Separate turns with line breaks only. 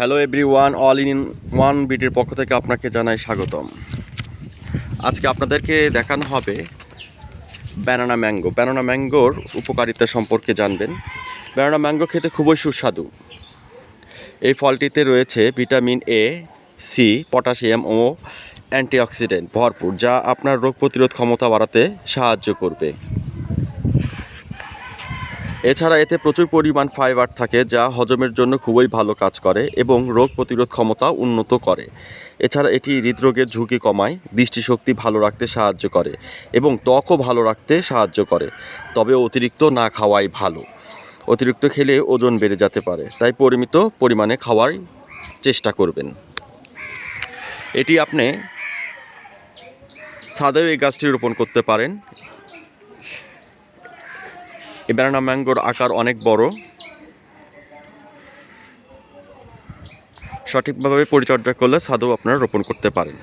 Hello every one all in one বিটির পক্ষ থেকে আপনাকে জানাই স্বাগতম। আজকে আপনাদেরকে দেখানো হবে ব্যানানা ম্যাঙ্গো ব্যানানা ম্যাঙ্গোর উপকারিতা সম্পর্কে জানবেন। ব্যানানা ম্যাঙ্গো খেতে খুবই সুস্বাদু। এই ফলটিতে রয়েছে ভিটামিন এ সি পটাশিয়াম ও অ্যান্টিঅক্সিডেন্ট ভরপুর, যা আপনার রোগ প্রতিরোধ ক্ষমতা বাড়াতে সাহায্য করবে। এছাড়া এতে প্রচুর পরিমাণ ফাইবার থাকে, যা হজমের জন্য খুবই ভালো কাজ করে এবং রোগ প্রতিরোধ ক্ষমতা উন্নত করে। এছাড়া এটি হৃদরোগের ঝুঁকি কমায়, দৃষ্টিশক্তি ভালো রাখতে সাহায্য করে এবং ত্বকও ভালো রাখতে সাহায্য করে, তবে অতিরিক্ত না খাওয়াই ভালো। অতিরিক্ত খেলে ওজন বেড়ে যেতে পারে, তাই পরিমিত পরিমাণে খাওয়ার চেষ্টা করবেন। এটি আপনি ছাদেও এই গাছটি রোপণ করতে পারেন। এই ব্যানানা ম্যাঙ্গোর আকার অনেক বড়। সঠিকভাবে পরিচর্যা করলে সাধু আপনারা রোপণ করতে পারেন।